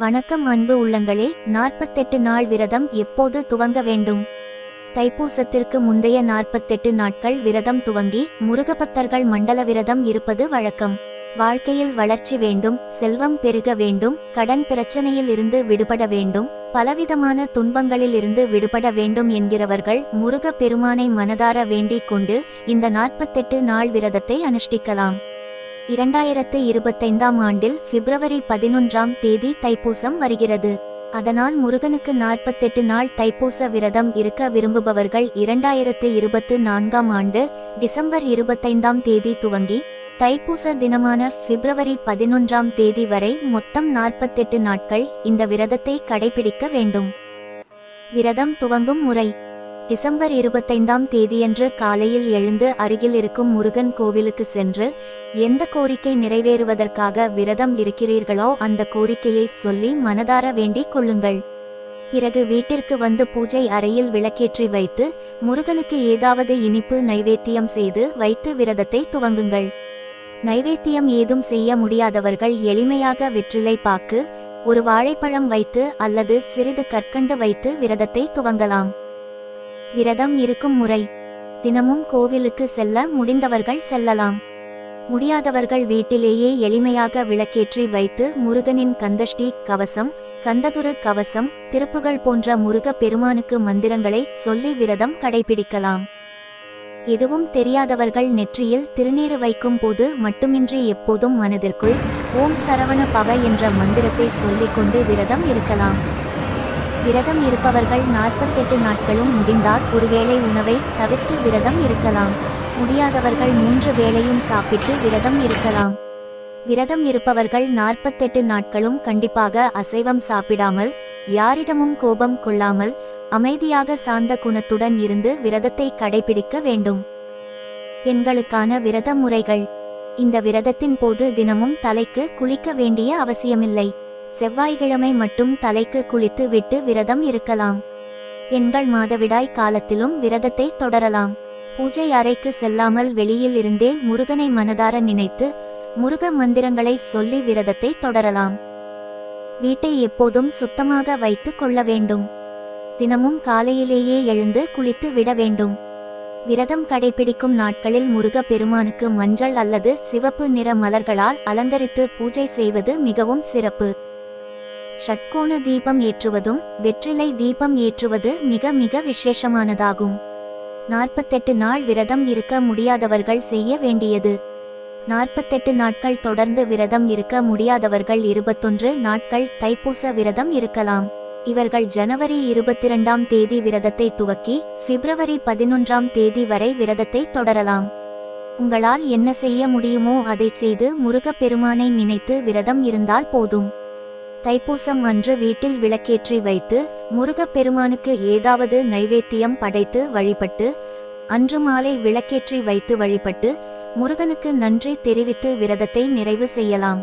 வணக்கம் அன்பு உள்ளங்களே நாற்பத்தெட்டு நாள் விரதம் எப்போது துவங்க வேண்டும்? தைப்பூசத்திற்கு முந்தைய நாற்பத்தெட்டு நாட்கள் விரதம் துவங்கி முருகபக்தர்கள் மண்டல விரதம் இருப்பது வழக்கம். வாழ்க்கையில் வளர்ச்சி வேண்டும் செல்வம் பெருக வேண்டும் கடன் பிரச்சனையில் இருந்து விடுபட வேண்டும் பலவிதமான துன்பங்களில் இருந்து விடுபட வேண்டும் என்கிறவர்கள் முருக பெருமானை மனதார வேண்டிக் கொண்டு இந்த நாற்பத்தெட்டு நாள் விரதத்தை அனுஷ்டிக்கலாம். இரண்டாயிரத்து இருபத்தைந்தாம் ஆண்டில் பிப்ரவரி பதினொன்றாம் தேதி தைப்பூசம் வருகிறது. அதனால் முருகனுக்கு நாற்பத்தெட்டு நாள் தைப்பூச விரதம் இருக்க விரும்புபவர்கள் இரண்டாயிரத்து இருபத்து நான்காம் ஆண்டு டிசம்பர் இருபத்தைந்தாம் தேதி துவங்கி தைப்பூச தினமான பிப்ரவரி பதினொன்றாம் தேதி வரை மொத்தம் நாற்பத்தெட்டு நாட்கள் இந்த விரதத்தை கடைபிடிக்க வேண்டும். விரதம் துவங்கும் முறை. டிசம்பர் இருபத்தைந்தாம் தேதியன்று காலையில் எழுந்து அருகில் இருக்கும் முருகன் கோவிலுக்கு சென்று எந்த கோரிக்கை நிறைவேறுவதற்காக விரதம் இருக்கிறீர்களோ அந்த கோரிக்கையை சொல்லி மனதார வேண்டிக் கொள்ளுங்கள் பிறகு வீட்டிற்கு வந்து பூஜை அறையில் விளக்கேற்றி வைத்து முருகனுக்கு ஏதாவது இனிப்பு நைவேத்தியம் செய்து வைத்து விரதத்தை துவங்குங்கள். நைவேத்தியம் ஏதும் செய்ய முடியாதவர்கள் எளிமையாக வெற்றிலை பாக்கு ஒரு வாழைப்பழம் வைத்து அல்லது சிறிது கற்கண்டு வைத்து விரதத்தை துவங்கலாம். விரதம் இருக்கும் முறை. தினமும் கோவிலுக்கு செல்ல முடிந்தவர்கள் செல்லலாம். முடியாதவர்கள் வீட்டிலேயே எளிமையாக விளக்கேற்றி வைத்து முருகனின் கந்தஷ்டி கவசம் கந்தகுரு கவசம் திருப்புகள் போன்ற முருக பெருமானுக்கு மந்திரங்களை சொல்லி விரதம் கடைபிடிக்கலாம். எதுவும் தெரியாதவர்கள் நெற்றியில் திருநீறு வைக்கும் போது மட்டுமின்றி எப்போதும் மனதிற்குள் ஓம் சரவண பவ என்ற மந்திரத்தை சொல்லிக்கொண்டு விரதம் இருக்கலாம். விரதம் இருப்பவர்கள் நாற்பத்தெட்டு நாட்களும் முடிந்தால் ஒருவேளை உணவை தவிர்த்து விரதம் இருக்கலாம். முடியாதவர்கள் மூன்று வேளையும் சாப்பிட்டு விரதம் இருக்கலாம். விரதம் இருப்பவர்கள் நாற்பத்தெட்டு நாட்களும் கண்டிப்பாக அசைவம் சாப்பிடாமல் யாரிடமும் கோபம் கொள்ளாமல் அமைதியாக சாந்த குணத்துடன் இருந்து விரதத்தை கடைபிடிக்க வேண்டும். பெண்களுக்கான விரத முறைகள். இந்த விரதத்தின் போது தினமும் தலைக்கு குளிக்க வேண்டிய அவசியமில்லை. செவ்வாய்க்கிழமை மட்டும் தலைக்கு குளித்து விட்டு விரதம் இருக்கலாம். பெண்கள் மாதவிடாய் காலத்திலும் விரதத்தை தொடரலாம். பூஜை அறைக்கு செல்லாமல் வெளியில் இருந்தே முருகனை மனதார நினைத்து முருக மந்திரங்களை சொல்லி விரதத்தை தொடரலாம். வீட்டை எப்போதும் சுத்தமாக வைத்து கொள்ள வேண்டும். தினமும் காலையிலேயே எழுந்து குளித்து விட வேண்டும். விரதம் கடைபிடிக்கும் நாட்களில் முருக பெருமானுக்கு மஞ்சள் அல்லது சிவப்பு நிற மலர்களால் அலங்கரித்து பூஜை செய்வது மிகவும் சிறப்பு. ஷட்கோண தீபம் ஏற்றுவதும் வெற்றிலை தீபம் ஏற்றுவது மிக மிக விசேஷமானதாகும். நாற்பத்தெட்டு நாள் விரதம் இருக்க முடியாதவர்கள் செய்ய வேண்டியது. நாற்பத்தெட்டு நாட்கள் தொடர்ந்து விரதம் இருக்க முடியாதவர்கள் இருபத்தொன்று நாட்கள் தைப்பூச விரதம் இருக்கலாம். இவர்கள் ஜனவரி இருபத்திரண்டாம் தேதி விரதத்தை துவக்கி பிப்ரவரி பதினொன்றாம் தேதி வரை விரதத்தை தொடரலாம். உங்களால் என்ன செய்ய முடியுமோ அதை செய்து முருகப் பெருமானை நினைத்து விரதம் இருந்தால் போதும். தைப்பூசம் அன்று வீட்டில் விளக்கேற்றி வைத்து முருகப் பெருமானுக்கு ஏதாவது நைவேத்தியம் படைத்து வழிபட்டு அன்று மாலை விளக்கேற்றி வைத்து வழிபட்டு முருகனுக்கு நன்றி தெரிவித்து விரதத்தை நிறைவு செய்யலாம்.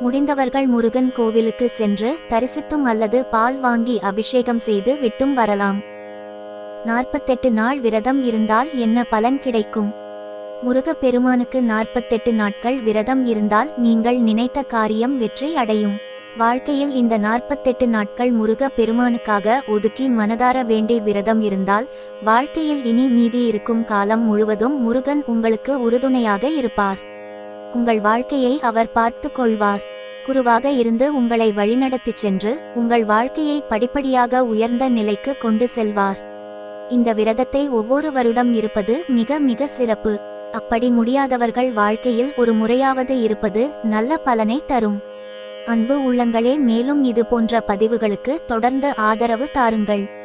முடிந்தவர்கள் முருகன் கோவிலுக்கு சென்று தரிசித்தும் அல்லது பால் வாங்கி அபிஷேகம் செய்து விட்டும் வரலாம். நாற்பத்தெட்டு நாள் விரதம் இருந்தால் என்ன பலன் கிடைக்கும்? முருகப்பெருமானுக்கு நாற்பத்தெட்டு நாட்கள் விரதம் இருந்தால் நீங்கள் நினைத்த காரியம் வெற்றி அடையும். வாழ்க்கையில் இந்த நாற்பத்தெட்டு நாட்கள் முருக பெருமானுக்காக ஒதுக்கி மனதார வேண்டிய விரதம் இருந்தால் வாழ்க்கையில் இனி மீதி இருக்கும் காலம் முழுவதும் முருகன் உங்களுக்கு உறுதுணையாக இருப்பார். உங்கள் வாழ்க்கையை அவர் பார்த்து கொள்வார். குருவாக இருந்து உங்களை வழிநடத்திச் சென்று உங்கள் வாழ்க்கையை படிப்படியாக உயர்ந்த நிலைக்கு கொண்டு செல்வார். இந்த விரதத்தை ஒவ்வொரு வருடம் இருப்பது மிக மிக சிறப்பு. அப்படி முடியாதவர்கள் வாழ்க்கையில் ஒரு முறையாவது இருப்பது நல்ல பலனை தரும். அன்பு உள்ளங்களே மேலும் இது போன்ற பதிவுகளுக்கு தொடர்ந்து ஆதரவு தாருங்கள்.